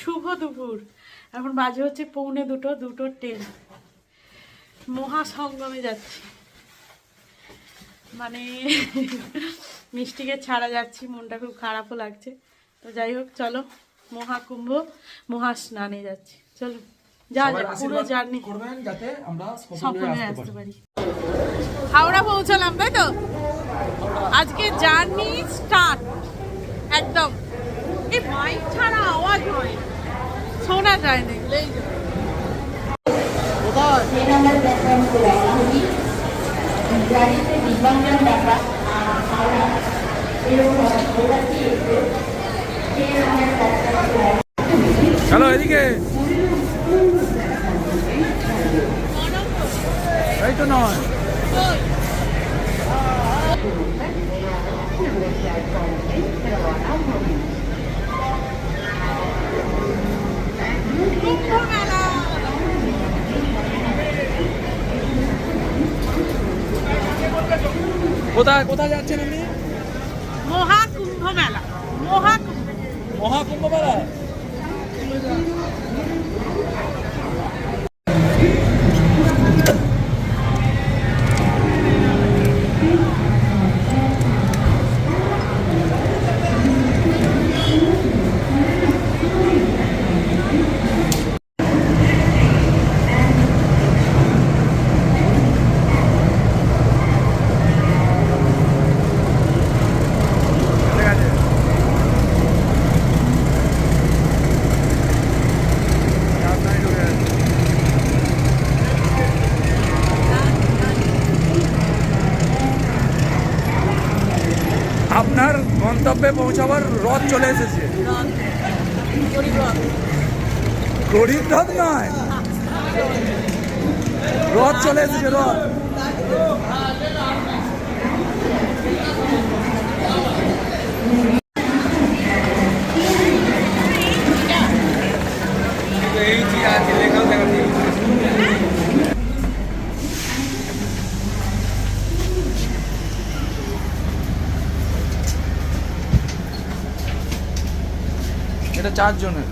শুভ দুপুর। এখন বাজে হচ্ছে পৌনে দুটো দুটো ট্রেন মহাসঙ্গমে যাচ্ছি। মানে মিষ্টিকে ছাড়া যাচ্ছি মনটা খুব খারাপও লাগছে। তো যাই হোক চলো মহাকুম্ভ মহাস্নানে যাচ্ছি। চলো যা যা পুরো জার্নি। করবেন যাতে আমরা সফল আসতে পারি। হাওড়া পৌঁছালাম তাই তো? আজকে জার্নি স্টার্ট শোনা যায় না এগুলো চলো এদিকে। এই তো নয়। কোথায় কোথায় যাচ্ছেন আপনার গন্তব্যে পৌঁছাবার রথ চলে এসেছে। গরিব রথ নয়। রথ চলে এসেছে রথ এই যে আছে লেখাও দেখা এটা চারজনের।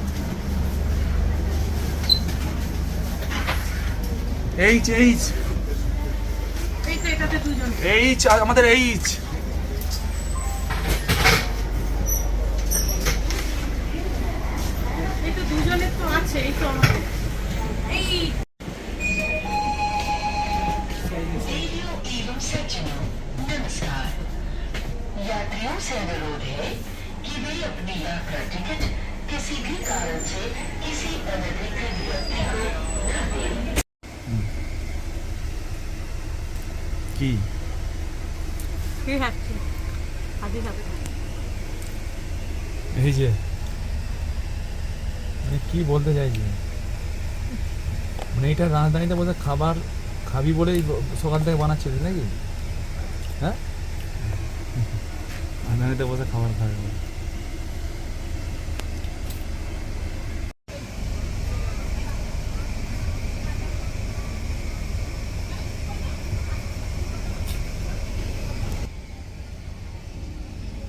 এইচ এইচ এইচ আমাদের এইচ কি বলতে চাইছি? মানে এটা রাজধানীতে বলতে খাবার খাবি বলেই সকাল থেকে বানাচ্ছিস নাকি? হ্যাঁ? রাজধানীতে বসে খাবার খাবে।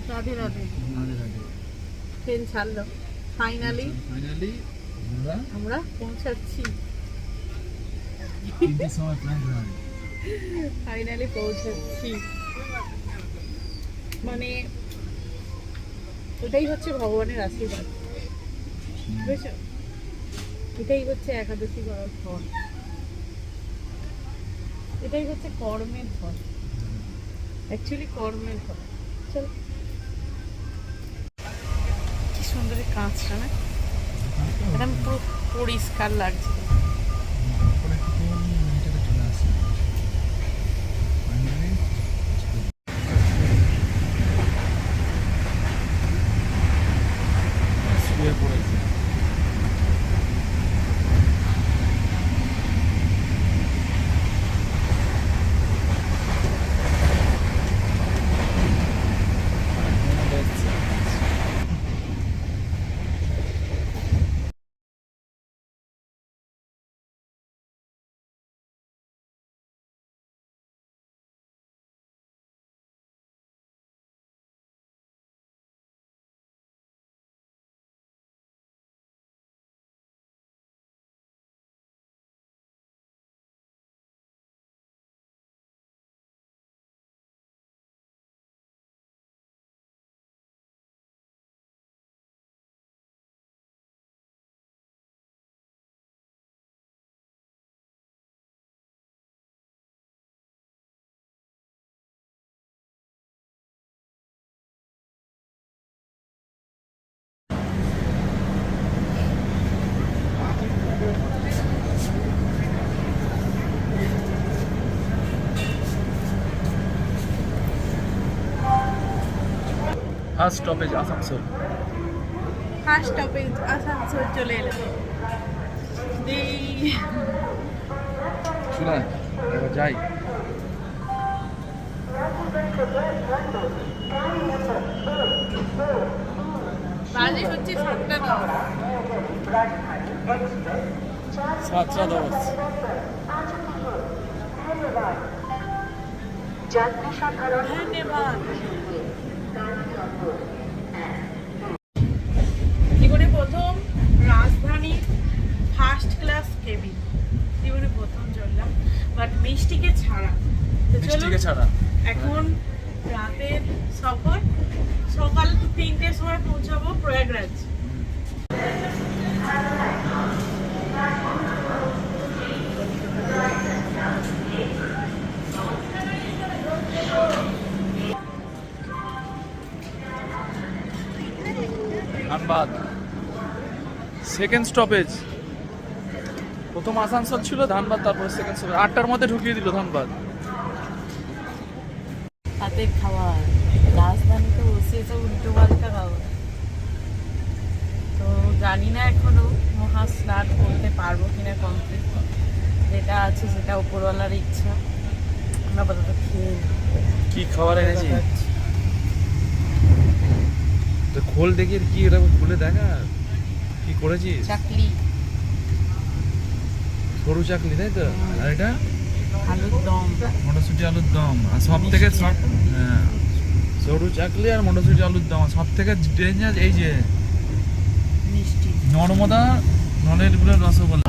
রাধে রাধে। ট্রেন ছাড়লো। ফাইনালি ফাইনালি আমরা পৌঁছাচ্ছি। সময় প্ল্যান ফাইনালি পৌঁছাচ্ছি। মানে ওটাই হচ্ছে ভগবানের আশীর্বাদ। বুঝেছ? এটাই হচ্ছে একাদশী করার ফল। এটাই হচ্ছে কর্মের ফল। অ্যাকচুয়ালি কর্মের ফল। চলো। কি সুন্দর কাঁচটা না? পুরো পরিষ্কার লাগছে। First stoppage Asansol first stoppage Asansol চলে এলাম এই শুনে এবার যাই। বাজে হচ্ছে সাতটা দশ। সাতটা দশ। ধন্যবাদ। জীবনে প্রথম রাজধানী ফার্স্ট ক্লাস কেবিন জীবনে প্রথম চললাম বাট মিষ্টিকে ছাড়া। মিষ্টিকে ছাড়া এখন রাতের সফর সকাল তিনটের সময় পৌঁছাবো প্রয়াগরাজ। সেকেন্ড স্টপেজ প্রথম আসানসোল ছিল ধানবাদ তারপরে সেকেন্ড স্টপেজ আটটার মধ্যে ঢুকিয়ে দিল ধানবাদ। হাতের রাজধানীতে তো উল্টো পাল্টা খাবার তো জানি না এখনও মহা স্নান করতে পারব কিনা কমপ্লিট যেটা আছে সেটা উপরওয়ালার ইচ্ছা। আমরা আপাতত খেয়ে নিই। কি খাবার এনেছি। তো খোল দেখি কি এটা খুলে দেখা। কি করেছিস? চাকলি। সরু চাকলি তাই তো? আর এটা? আলুর দম। মটরশুঁটি আলুর দম। আর সব থেকে সব হ্যাঁ। সরু চাকলি আর মটরশুঁটি আলুর দম। সব থেকে ডেঞ্জার এই যে মিষ্টি। নর্মদা নলেরগুলো রসগোল্লা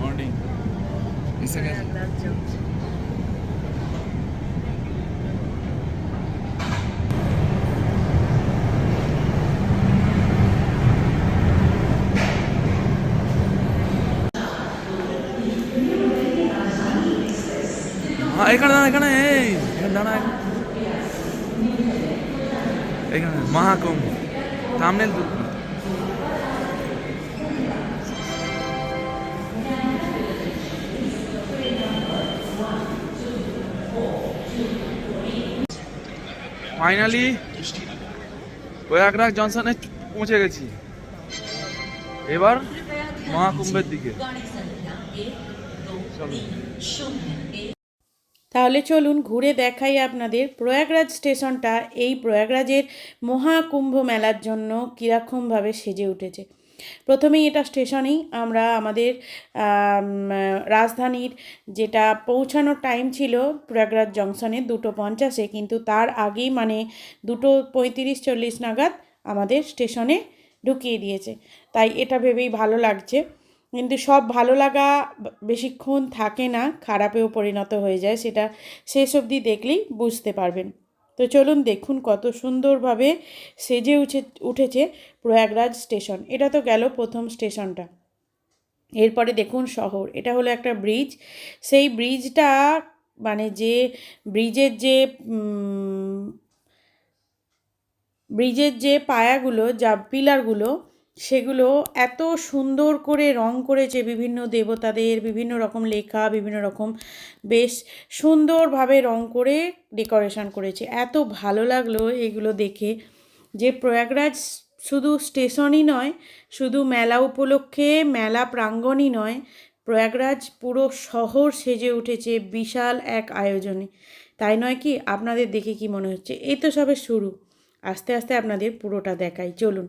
মর্নিং এসে গেছে রান্নার জন্য। হ্যাঁ এখানে দাঁড়া এখানে এই এখানে দাঁড়া এখানে। মহাকুম্ভ। থামনেল ফাইনালি প্রয়াগরাজ জনসনে পৌঁছে গেছি। এবার মহাকুম্ভের দিকে। চলো। তাহলে চলুন ঘুরে দেখাই আপনাদের প্রয়াগরাজ স্টেশনটা। এই প্রয়াগরাজের মহাকুম্ভ মেলার জন্য কীরকমভাবে সেজে উঠেছে। প্রথমেই এটা স্টেশনেই আমরা আমাদের রাজধানীর যেটা পৌঁছানোর টাইম ছিল প্রয়াগরাজ জংশনে দুটো পঞ্চাশে, কিন্তু তার আগেই মানে দুটো পঁয়ত্রিশ চল্লিশ নাগাদ আমাদের স্টেশনে ঢুকিয়ে দিয়েছে। তাই এটা ভেবেই ভালো লাগছে। কিন্তু সব ভালো লাগা বেশিক্ষণ থাকে না, খারাপেও পরিণত হয়ে যায়, সেটা শেষ অবধি দেখলেই বুঝতে পারবেন। তো চলুন দেখুন কত সুন্দরভাবে সেজে উঠে, উঠেছে প্রয়াগরাজ স্টেশন। এটা তো গেল প্রথম স্টেশনটা। এরপরে দেখুন শহর। এটা হলো একটা ব্রিজ। সেই ব্রিজটা মানে যে ব্রিজের যে ব্রিজের যে পায়াগুলো, যা পিলারগুলো সেগুলো এত সুন্দর করে, রং করেছে বিভিন্ন দেবতাদের বিভিন্ন রকম লেখা, বিভিন্ন রকম বেশ সুন্দরভাবে রং করে ডেকোরেশন করেছে। এত ভালো লাগল এগুলো দেখে যে প্রয়াগরাজ শুধু স্টেশনই নয়, শুধু মেলা উপলক্ষে, মেলা প্রাঙ্গণই নয়, প্রয়াগরাজ পুরো শহর সেজে উঠেছে বিশাল এক আয়োজনে। তাই নয় কি, আপনাদের দেখে কি মনে হচ্ছে? এই তো সবে শুরু। আস্তে আস্তে আপনাদের পুরোটা দেখাই। চলুন।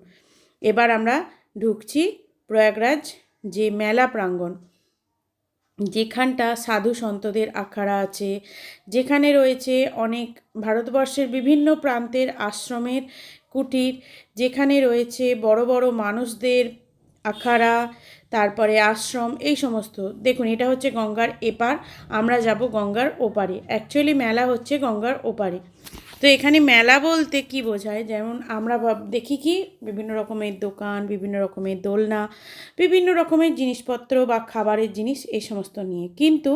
এবার আমরা ঢুকছি প্রয়াগরাজ, যে মেলা প্রাঙ্গণ। যেখানটা সাধু সন্তদের আখাড়া আছে, যেখানে রয়েছে অনেক ভারতবর্ষের বিভিন্ন প্রান্তের আশ্রমের কুটির, যেখানে রয়েছে বড় বড় মানুষদের আখাড়া, তারপরে আশ্রম, এই সমস্ত। দেখুন, এটা হচ্ছে গঙ্গার এপার, আমরা যাব গঙ্গার ওপারে। অ্যাকচুয়ালি মেলা হচ্ছে গঙ্গার ওপারে। তো এখানে মেলা বলতে কি বোঝায়? যেমন আমরা দেখি কি, বিভিন্ন রকমের দোকান, বিভিন্ন রকমের দোলনা, বিভিন্ন রকমের জিনিসপত্র বা খাবারের জিনিস এই সমস্ত নিয়ে। কিন্তু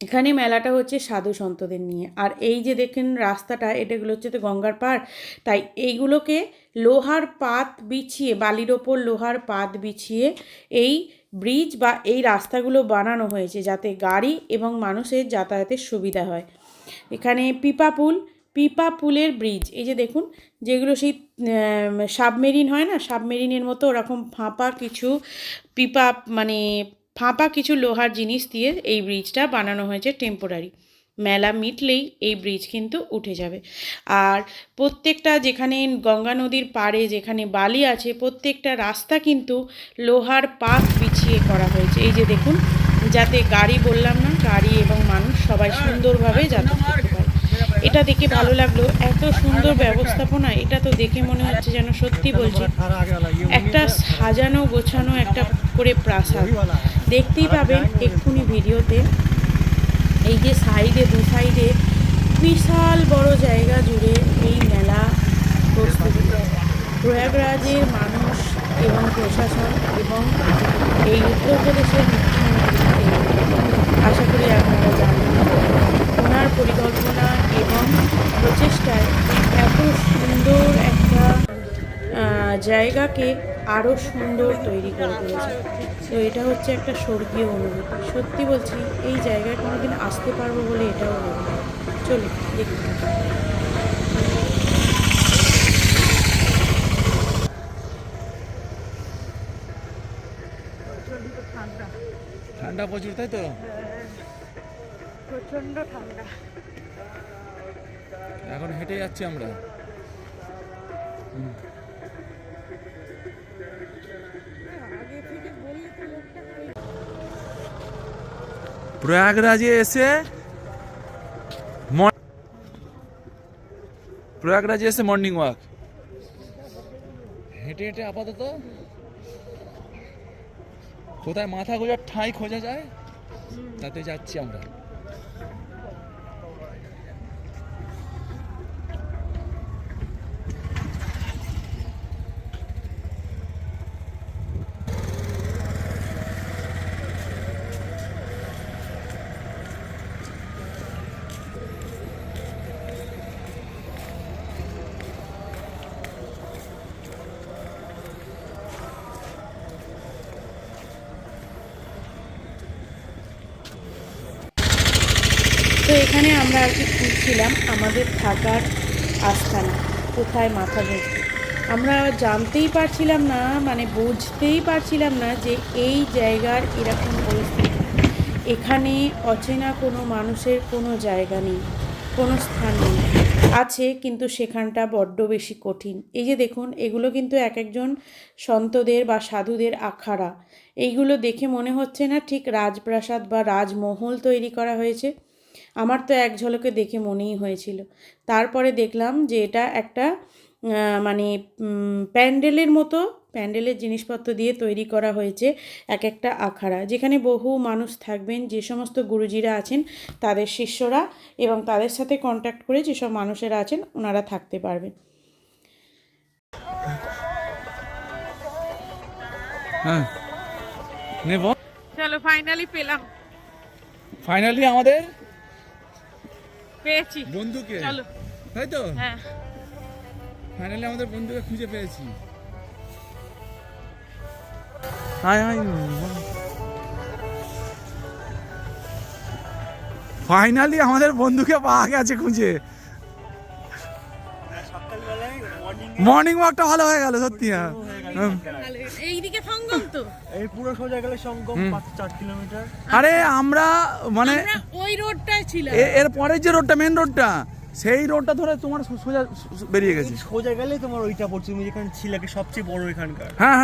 এখানে মেলাটা হচ্ছে সাধু সন্তদের নিয়ে। আর এই যে দেখেন রাস্তাটা এটাগুলো হচ্ছে তো গঙ্গার পাড়। তাই এইগুলোকে লোহার পাত বিছিয়ে, বালির ওপর লোহার পাত বিছিয়ে এই ব্রিজ বা এই রাস্তাগুলো বানানো হয়েছে যাতে গাড়ি এবং মানুষের যাতায়াতের সুবিধা হয়। এখানে পিপা পুল, পিপা পুলের ব্রিজ এই যে দেখুন, যেগুলো সেই সাবমেরিন হয় না? সাবমেরিনের মতো ওরকম ফাঁপা কিছু পিপা মানে ফাঁপা কিছু লোহার জিনিস দিয়ে এই ব্রিজটা বানানো হয়েছে টেম্পোরারি মেলা মিটলেই এই ব্রিজ কিন্তু উঠে যাবে। আর প্রত্যেকটা যেখানে গঙ্গা নদীর পাড়ে যেখানে বালি আছে, প্রত্যেকটা রাস্তা কিন্তু লোহার পাত বিছিয়ে করা হয়েছে। এই যে দেখুন, যাতে গাড়ি বললাম না, গাড়ি এবং মানুষ সবাই সুন্দরভাবে যাতায়াত করতে পারে। এটা দেখে ভালো লাগল, এত সুন্দর ব্যবস্থাপনা, এটা তো দেখে মনে হচ্ছে যেন সত্যি বলছি। একটা সাজানো, গোছানো, একটা করে প্রাসাদ। দেখতেই পাবেন এক্ষুনি ভিডিওতে, এই যে সাইডে, দু সাইডে বিশাল বড় জায়গা জুড়ে এই মেলা প্রস্তুতি। প্রয়াগরাজের মানুষ এবং প্রশাসন এবং এই উত্তরপ্রদেশের আশা করি আপনারা জানেন, ওনার পরিকল্পনা এবং প্রচেষ্টায় এত সুন্দর একটা জায়গাকে আরও সুন্দর তৈরি করে তুলেছে। তো এটা হচ্ছে একটা স্বর্গীয় অনুভূতি। সত্যি বলছি, এই জায়গায় কোনোদিন আসতে পারব বলে এটাও। চলুন, দেখি। ঠান্ডা প্রচুর তাই তো? প্রচণ্ড ঠান্ডা। এখন হেঁটে যাচ্ছি আমরা। প্রয়াগরাজে এসে প্রয়াগরাজে এসে মর্নিং ওয়াক। হেঁটে হেঁটে আপাতত কোথায় মাথা গোজার ঠাঁই খোঁজা যায়? তাতে যাচ্ছি আমরা তো এখানে আমরা আর কি খুঁজছিলাম আমাদের থাকার আস্থানা, কোথায় মাথা ভেজবে আমরা জানতেই পারছিলাম না মানে বুঝতেই পারছিলাম না যে এই জায়গার এরকম পরিস্থিতি। এখানে অচেনা কোনো মানুষের কোনো জায়গা নেই, কোনো স্থান নেই। আছে, কিন্তু সেখানটা বড্ড বেশি কঠিন। এই যে দেখুন, এগুলো কিন্তু এক একজন সন্তদের বা সাধুদের আখাড়া। এইগুলো দেখে মনে হচ্ছে না ঠিক রাজপ্রাসাদ বা রাজমহল তৈরি করা হয়েছে। আমার তো এক ঝলকে দেখে মনেই হয়েছিল। তারপরে দেখলাম যে এটা একটা মানে প্যান্ডেলের মতো প্যান্ডেলের জিনিসপত্র দিয়ে তৈরি করা হয়েছে এক একটা আখাড়া যেখানে বহু মানুষ থাকবেন যে সমস্ত গুরুজিরা আছেন তাদের শিষ্যরা এবং তাদের সাথে কন্ট্যাক্ট করে যেসব মানুষেরা আছেন ওনারা থাকতে পারবেন। হ্যাঁ। চলো ফাইনালি পেলাম। ফাইনালি আমাদের পেয়েছি। বন্ধুকে? চলো। তাই তো? হ্যাঁ। ফাইনালি আমাদের বন্ধুকে খুঁজে পেয়েছি। High high. ফাইনালি আমাদের বন্ধুকে পাওয়া গেছে খুঁজে। মর্নিং ওয়াকটা ভালো হয়ে গেল সত্যি হ্যাঁ। হুম। এইদিকে সঙ্গম তো। এই পুরো সোজা গেলে সঙ্গম পাঁচ চার কিলোমিটার। আরে আমরা মানে ওই রোডটায় ছিলাম। এ- এর পরের যে রোডটা মেন রোডটা সেই রোডটা ধরে তোমার সোজা বেরিয়ে গেছে। সোজা গেলে তোমার ওইটা পড়ছে তুমি যেখানে ছিলে সবচেয়ে বড় এখানকার। হ্যাঁ হ্যাঁ।